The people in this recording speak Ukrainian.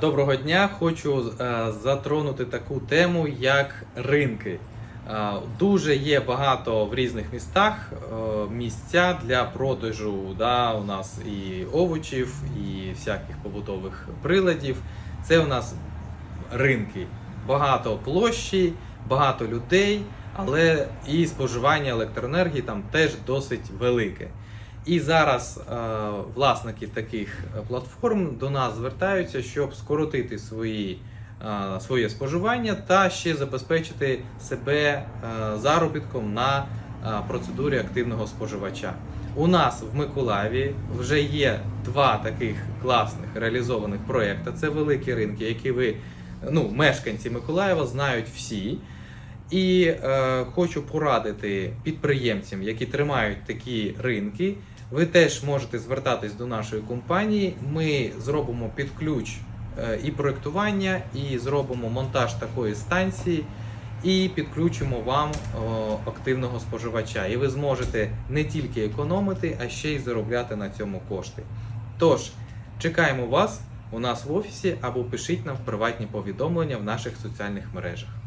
Доброго дня! Хочу е, затронути таку тему, як ринки. Е, Дуже є багато в різних містах е, місця для продажу. Да, у нас і овочів, і всяких побутових приладів. Це у нас ринки. Багато площі, багато людей, але і споживання електроенергії там теж досить велике. І зараз е, власники таких е, платформ до нас звертаються, щоб скоротити свої, е, своє споживання та ще забезпечити себе заробітком на процедурі активного споживача. У нас в Миколаєві вже є два таких класних реалізованих проєкти. Це великі ринки, які ви, ну, мешканці Миколаєва, знають всі. І е, хочу порадити підприємцям, які тримають такі ринки. Ви теж можете звертатись до нашої компанії. Ми зробимо під ключ е, і проектування, і зробимо монтаж такої станції, і підключимо вам активного споживача. І ви зможете не тільки економити, а ще й заробляти на цьому кошти. Тож, чекаємо вас у нас в офісі або пишіть нам приватні повідомлення в наших соціальних мережах.